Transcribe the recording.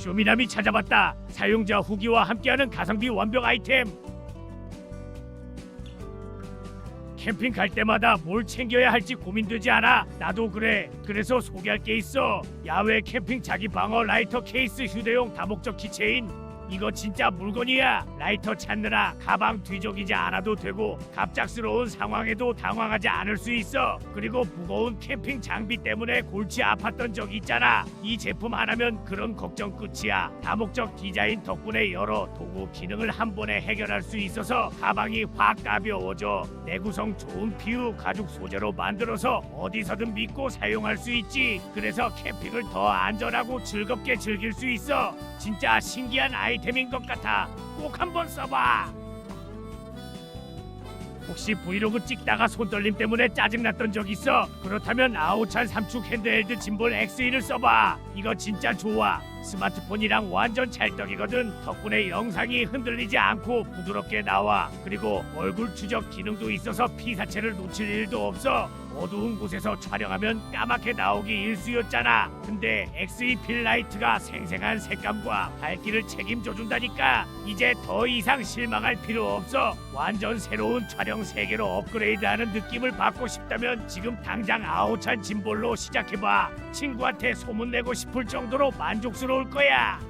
쇼미남이 찾아봤다. 사용자 후기와 함께하는 가성비 완벽 아이템. 캠핑 갈 때마다 뭘 챙겨야 할지 고민되지 않아. 나도 그래. 그래서 소개할 게 있어. 야외 캠핑 자기 방어 라이터 케이스 휴대용 다목적 키체인. 이거 진짜 물건이야. 라이터 찾느라 가방 뒤적이지 않아도 되고 갑작스러운 상황에도 당황하지 않을 수 있어. 그리고 무거운 캠핑 장비 때문에 골치 아팠던 적 있잖아. 이 제품 하나면 그런 걱정 끝이야. 다목적 디자인 덕분에 여러 도구 기능을 한 번에 해결할 수 있어서 가방이 확 가벼워져. 내구성 좋은 PU 가죽 소재로 만들어서 어디서든 믿고 사용할 수 있지. 그래서 캠핑을 더 안전하고 즐겁게 즐길 수 있어. 진짜 신기한 아이템 인 것 같아. 꼭 한번 써봐. 혹시 브이로그 찍다가 손떨림 때문에 짜증났던 적 있어? 그렇다면 아오찬 삼축 핸드헬드 짐볼 X1을 써봐. 이거 진짜 좋아. 스마트폰이랑 완전 찰떡이거든. 덕분에 영상이 흔들리지 않고 부드럽게 나와. 그리고 얼굴 추적 기능도 있어서 피사체를 놓칠 일도 없어. 어두운 곳에서 촬영하면 까맣게 나오기 일쑤였잖아. 근데 X2 필라이트가 생생한 색감과 밝기를 책임져 준다니까. 이제 더 이상 실망할 필요 없어. 완전 새로운 촬영 세계로 업그레이드하는 느낌을 받고 싶다면 지금 당장 아오찬 짐볼로 시작해봐. 친구한테 소문내고 싶을 정도로 만족스러 울 거야.